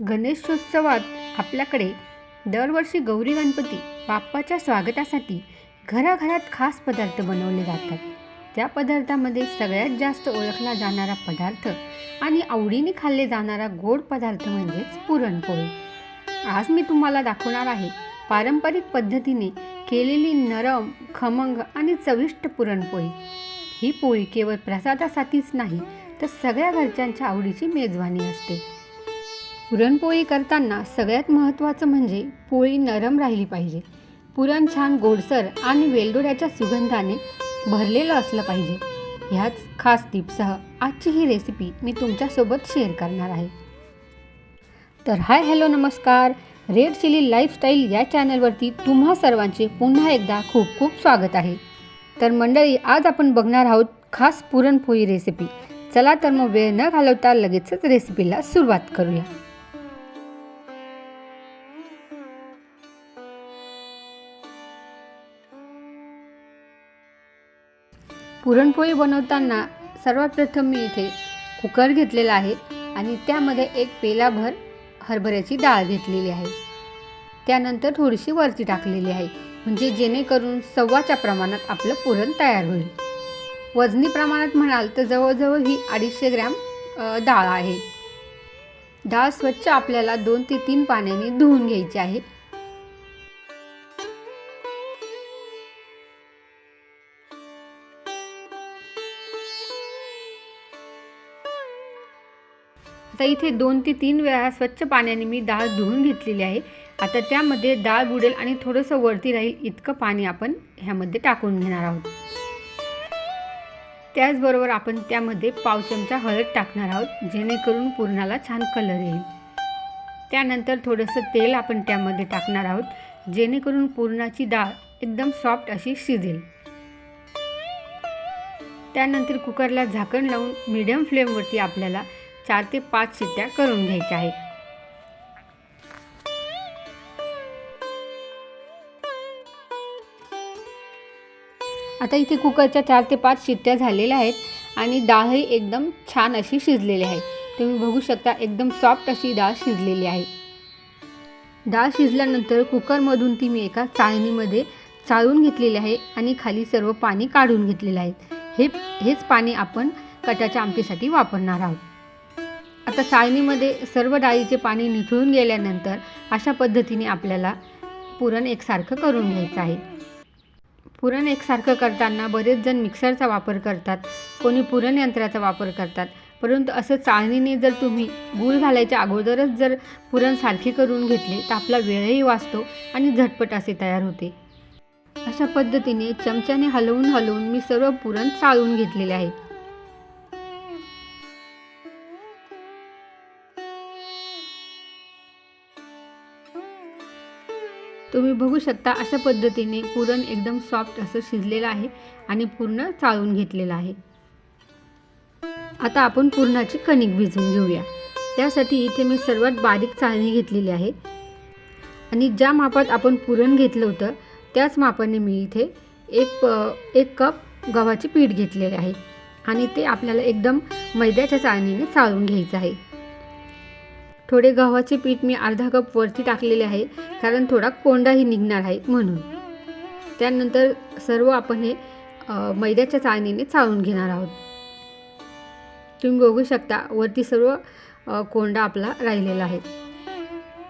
गणेशोत्सवात आपल्याकडे दरवर्षी गौरी गणपती बाप्पाच्या स्वागतासाठी घराघरात खास पदार्थ बनवले जातात. त्या पदार्थामध्ये सगळ्यात जास्त ओळखला जाणारा पदार्थ आणि आवडीने खाल्ले जाणारा गोड पदार्थ म्हणजेच पुरणपोळी. आज मी तुम्हाला दाखवणार आहे पारंपरिक पद्धतीने केलेली नरम खमंग आणि चविष्ट पुरणपोळी. ही पोळी केवळ प्रसादासाठीच नाही तर सगळ्या घरच्यांच्या आवडीची मेजवानी असते. पुरणपोळी करताना सगळ्यात महत्त्वाचं म्हणजे पोळी नरम राहिली पाहिजे. पुरण छान गोडसर आणि वेलदोड्याच्या सुगंधाने भरलेलं असलं पाहिजे. ह्याच खास टिप्ससह आजची ही रेसिपी मी तुमच्यासोबत शेअर करणार आहे. तर हाय हॅलो नमस्कार. रेड चिली लाईफस्टाईल या चॅनलवरती तुम्हा सर्वांचे पुन्हा एकदा खूप खूप स्वागत आहे. तर मंडळी आज आपण बघणार आहोत खास पुरणपोळी रेसिपी चला तर मग वेळ न घालवता लगेचच रेसिपीला सुरुवात करूया. पुरणपोळी बनवताना सर्वात प्रथम मी इथे कुकर घेतलेला आहे आणि त्यामध्ये एक पेलाभर हरभऱ्याची डाळ घेतलेली आहे. त्यानंतर थोडीशी वरती टाकलेली आहे म्हणजे जेणेकरून सव्वाच्या प्रमाणात आपलं पुरण तयार होईल. वजनी प्रमाणात म्हणाल तर जवळजवळ ही अडीचशे ग्रॅम डाळ आहे. डाळ स्वच्छ आपल्याला दोन ते तीन पाण्याने धुवून घ्यायची आहे. आता इथे दोन ते तीन वेळा स्वच्छ पाण्याने मी डाळ धुवून घेतलेली आहे. आता त्यामध्ये डाळ बुडेल आणि थोडंसं वरती राहील इतकं पाणी आपण ह्यामध्ये टाकून घेणार आहोत. त्याचबरोबर आपण त्यामध्ये पाव चमचा हळद टाकणार आहोत जेणेकरून पुरणाला छान कलर येईल. त्यानंतर थोडंसं तेल आपण त्यामध्ये टाकणार आहोत जेणेकरून पुरणाची डाळ एकदम सॉफ्ट अशी शिजेल. त्यानंतर कुकरला झाकण लावून मीडियम फ्लेमवरती आपल्याला चार ते पाच शिट्ट्या करून घ्यायच्या आहेत. आता इथे कुकरच्या चार ते पाच शिट्ट्या झालेल्या आहेत आणि डाळही एकदम छान अशी शिजलेली आहे. तुम्ही बघू शकता एकदम सॉफ्ट अशी डाळ शिजलेली आहे. डाळ शिजल्यानंतर कुकरमधून ती मी एका चाळणीमध्ये चाळून घेतलेली आहे आणि खाली सर्व पाणी काढून घेतलेलं आहे. हे हेच पाणी आपण कटाच्या आमटीसाठी वापरणार आहोत. आता चाळणीमध्ये सर्व डाळीचे पाणी निथळून गेल्यानंतर अशा पद्धतीने आपल्याला पुरण एकसारखं करून घ्यायचं आहे. पुरण एकसारखं करताना बरेच जण मिक्सरचा वापर करतात कोणी पुरण यंत्राचा वापर करतात. परंतु असं चाळणीने जर तुम्ही गूळ घालायच्या अगोदरच जर पुरण सारखी करून घेतले तर आपला वेळही वाचतो आणि झटपट असे तयार होते. अशा पद्धतीने चमच्याने हलवून हलवून मी सर्व पुरण चाळून घेतलेले आहे तुम्ही बघू शकता अशा पद्धतीने पुरण एकदम सॉफ्ट असं शिजलेलं आहे आणि पूर्ण चाळून घेतलेलं आहे. आता आपण पुरणाची कणिक भिजवून घेऊया. त्यासाठी इथे मी सर्वात बारीक चाळणी घेतलेली आहे. आणि ज्या मापात आपण पुरण घेतलं होतं त्याच मापाने मी इथे एक एक कप गव्हाचे पीठ घेतलेले आहे. आणि ते आपल्याला एकदम मैद्याच्या चाळणीने चाळून घ्यायचं आहे. थोडे गव्हाचे पीठ मी अर्धा कप वरती टाकलेले आहे कारण थोडा कोंडाही निघणार आहे म्हणून. त्यानंतर सर्व आपण हे मैद्याच्या चाळणीने चाळून घेणार आहोत. तुम्ही बघू शकता वरती सर्व कोंडा आपला राहिलेला आहे.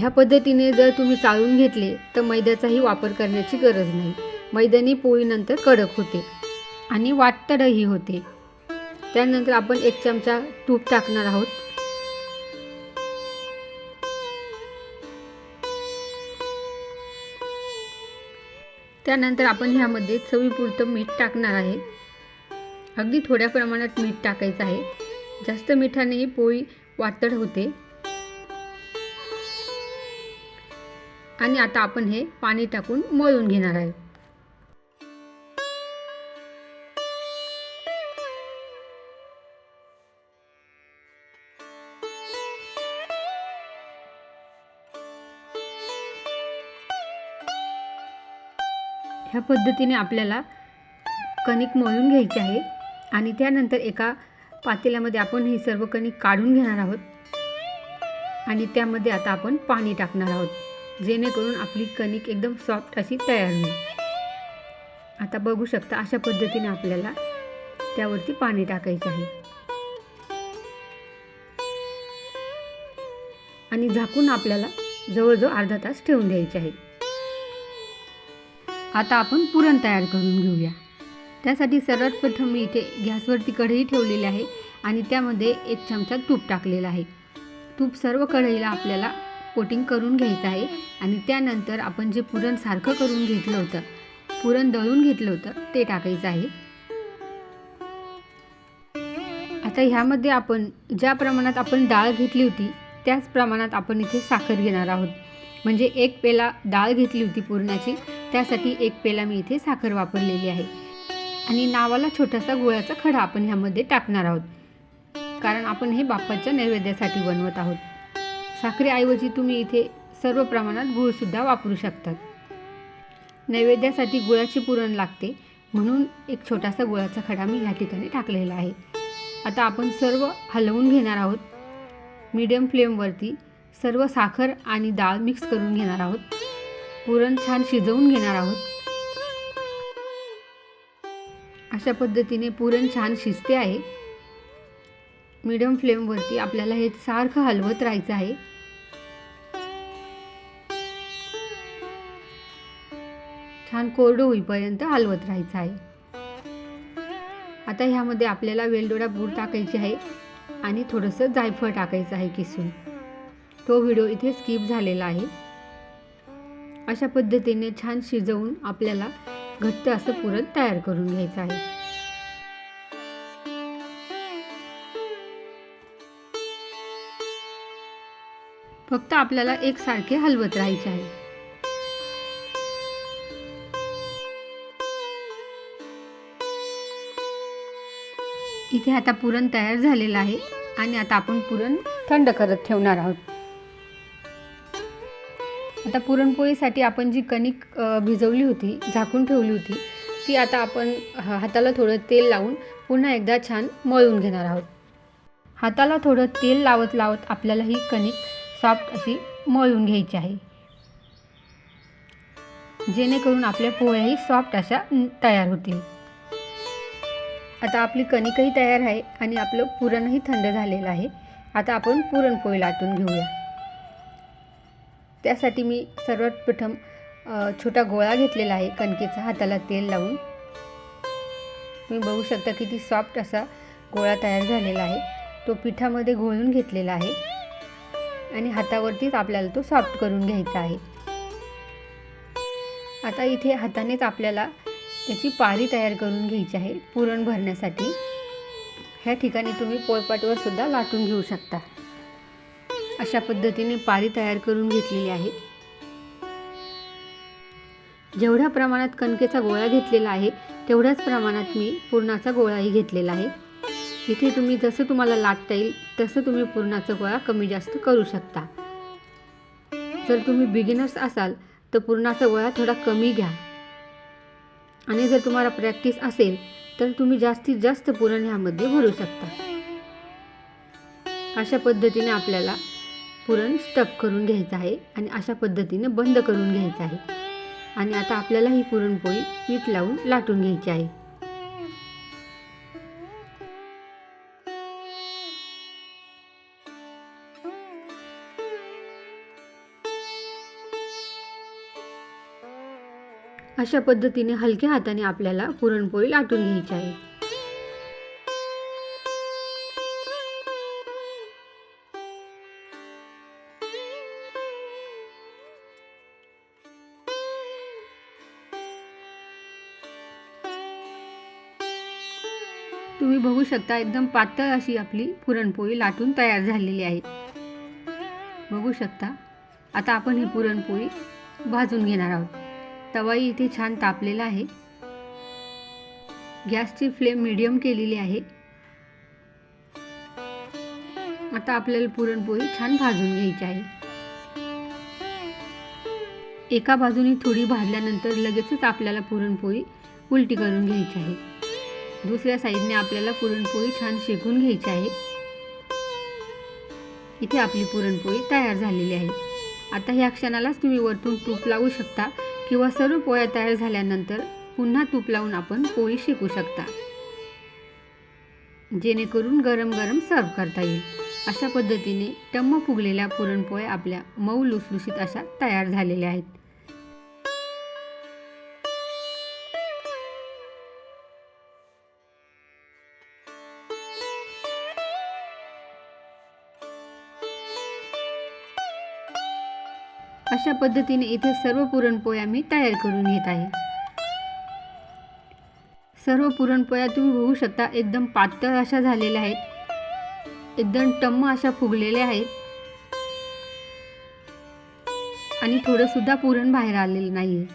ह्या पद्धतीने जर तुम्ही चाळून घेतले तर मैद्याचाही वापर करण्याची गरज नाही. मैद्यानी पोळीनंतर कडक होते आणि वाटतडही होते. त्यानंतर आपण एक चमचा तूप टाकणार आहोत. त्यानंतर आपण ह्यामध्ये चवीपुरतं मीठ टाकणार आहे. अगदी थोड्या प्रमाणात मीठ टाकायचं आहे. जास्त मिठानेही पोळी वातड होते. आणि आता आपण हे पाणी टाकून मळून घेणार आहे. ह्या पद्धतीने आपल्याला कणिक मळून घ्यायची आहे. आणि त्यानंतर एका पातेल्यामध्ये आपण ही सर्व कणिक काढून घेणार आहोत. आणि त्यामध्ये आता आपण पाणी टाकणार आहोत. जेणेकरून आपली कणिक एकदम सॉफ्ट अशी तयार होईल. आता बघू शकता अशा पद्धतीने आपल्याला त्यावरती पाणी टाकायचे आहे. आणि झाकून आपल्याला जवळजवळ अर्धा तास ठेवून द्यायचे आहे. आता आपण पुरण तयार करून घेऊया. त्यासाठी सर्वात प्रथम मी इथे गॅसवरती कढई ठेवलेली आहे आणि त्यामध्ये एक चमचा तूप टाकलेला आहे. तूप सर्व कढईला आपल्याला कोटिंग करून घ्यायचं आहे आणि त्यानंतर आपण जे पुरण सारखं करून घेतलं होतं पुरण दळून घेतलं होतं ते टाकायचं आहे. आता ह्यामध्ये आपण ज्या प्रमाणात आपण डाळ घेतली होती त्याच प्रमाणात आपण इथे साखर घेणार आहोत. म्हणजे एक पेला डाळ घेतली होती पुरणाची त्यासाठी एक पेला मी इथे साखर वापरलेली आहे. आणि नावाला छोटासा गुळाचा खडा आपण ह्यामध्ये टाकणार आहोत. कारण आपण हे बाप्पाच्या नैवेद्यासाठी बनवत आहोत. साखरेऐवजी तुम्ही इथे सर्व प्रमाणात गुळसुद्धा वापरू शकतात. नैवेद्यासाठी गुळाची पुरण लागते. म्हणून एक छोटासा गुळाचा खडा मी ह्या ठिकाणी टाकलेला आहे. आता आपण सर्व हलवून घेणार आहोत. मीडियम फ्लेमवरती सर्व साखर आणि डाळ मिक्स करून घेणार आहोत. पुरण छान शिजवून घेणार आहोत. अशा पद्धतीने पुरण छान शिजते आहे. मीडियम फ्लेमवरती आपल्याला हे सारखं हलवत राहायचं आहे. छान कोरडं होईपर्यंत हलवत राहायचं आहे. आता ह्यामध्ये आपल्याला वेलदोडा पूड टाकायची आहे आणि थोडंसं जायफळ टाकायचं आहे किसून. तो व्हिडिओ इथे स्किप झालेला आहे. अशा पद्धतीने छान शिजवून आपल्याला घट्ट असं पुरण तयार करून घ्यायचं आहे. फक्त आपल्याला एकसारखे हलवत राहायचे आहे. इथे आता पुरण तयार झालेलं आहे आणि आता आपण पुरण थंड करत ठेवणार आहोत. आता पुरणपोळीसाठी आपण जी कणिक भिजवली होती झाकून ठेवली होती ती आता आपण हाताला थोडं तेल लावून पुन्हा एकदा छान मळून घेणार आहोत. हाताला थोडं तेल लावत लावत आपल्याला ही कणिक सॉफ्ट अशी मळून घ्यायची आहे. जेणेकरून आपल्या पोळ्याही सॉफ्ट अशा तयार होतील. आता आपली कणिकही तयार आहे आणि आपलं पुरणही थंड झालेलं आहे. आता आपण पुरणपोळी लाटून घेऊया. त्यासाठी मी सर्वात प्रथम छोटा गोळा घेतलेला आहे कणकेचा. हाताला तेल लावून. तुम्ही बघू शकता किती सॉफ्ट असा गोळा तयार झालेला आहे. तो पिठामध्ये घोळून घेतलेला आहे. आणि हातावरतीच आपल्याला तो सॉफ्ट करून घ्यायचा आहे. आता इथे हातानेच आपल्याला त्याची पारी तयार करून घ्यायची आहे पुरण भरण्यासाठी. ह्या ठिकाणी तुम्ही पोळपाटवर सुद्धा लाटून घेऊ शकता. अशा पद्धतीने पारी तयार करून घेतलेली आहे. जेवढ्या प्रमाणात कणकेचा गोळा घेतलेला आहे तेवढ्याच प्रमाणात मी पुरणाचा गोळाही घेतलेला आहे. इथे तुम्ही जसं तुम्हाला लाटता येईल तसं तुम्ही पुरणाचा गोळा कमी जास्त करू शकता. जर तुम्ही बिगिनर्स असाल तर पुरणाचा गोळा थोडा कमी घ्या. आणि जर तुम्हाला प्रॅक्टिस असेल तर तुम्ही जास्तीत जास्त पुरण ह्यामध्ये भरू शकता. अशा पद्धतीने आपल्याला पुरण स्टफ करून घ्यायचं आहे आणि अशा पद्धतीने बंद करून घ्यायचं आहे. आणि आता आपल्याला ही पुरणपोळी पीठ लावून लाटून घ्यायची आहे. अशा पद्धतीने हलक्या हाताने आपल्याला पुरणपोळी लाटून घ्यायची आहे. तुम्ही बघू शकता एकदम पातळ अशी आपली पुरणपोळी लाटून तयार झालेली आहे. बघू शकता. आता आपण ही पुरणपोळी भाजून घेणार आहोत. तवाई इथे छान तापलेला आहे. गॅसची फ्लेम मिडियम केलेली आहे. आता आपल्याला पुरणपोळी छान भाजून घ्यायची आहे. एका बाजूने थोडी भाजल्यानंतर लगेचच आपल्याला पुरणपोळी उलटी करून घ्यायची आहे. दुसऱ्या साईडने आपल्याला पुरणपोळी छान शेकून घ्यायची आहे. इथे आपली पुरणपोळी तयार झालेली आहे. आता ह्या क्षणालाच तुम्ही वरतून तूप लावू शकता किंवा सर्व पोळ्या तयार झाल्यानंतर पुन्हा तूप लावून आपण पोळी शेकू शकता. जेणेकरून गरम गरम सर्व करता येईल. अशा पद्धतीने टम्म फुगलेल्या पुरणपोळ्या आपल्या मऊ लुसलुशीत अशा तयार झालेल्या आहेत. अशा पद्धतीने इथे सर्व पुरणपोळ्या मी तयार करून घेत आहे. सर्व पुरणपोळ्या तुम्ही बघू शकता एकदम पातळ अशा झालेल्या आहेत. एकदम टम्म अशा फुगलेल्या आहेत. आणि थोडं सुद्धा पुरण बाहेर आलेलं नाही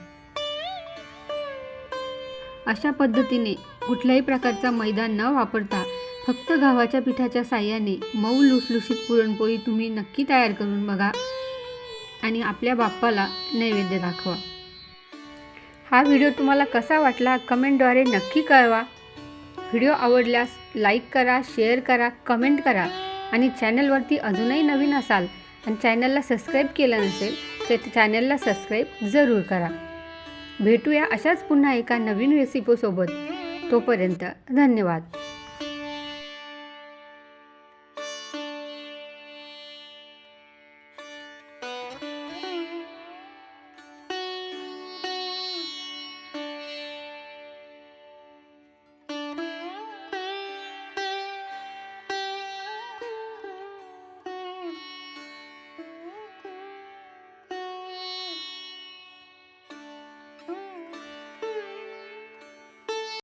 अशा पद्धतीने कुठल्याही प्रकारचा मैदा न वापरता फक्त गव्हाच्या पिठाच्या साह्याने मऊ लुसलुशीत पुरणपोळी तुम्ही नक्की तयार करून बघा. आणि आपल्या बाप्पाला नैवेद्य दाखवा. हा व्हिडिओ तुम्हाला कसा वाटला कमेंटद्वारे नक्की कळवा. व्हिडिओ आवडल्यास लाईक करा शेअर करा कमेंट करा आणि चॅनलवरती अजूनही नवीन असाल आणि चॅनलला सबस्क्राईब केलं नसेल तर चॅनलला सबस्क्राईब जरूर करा. भेटूया अशाच पुन्हा एका नवीन रेसिपीसोबत तोपर्यंत धन्यवाद.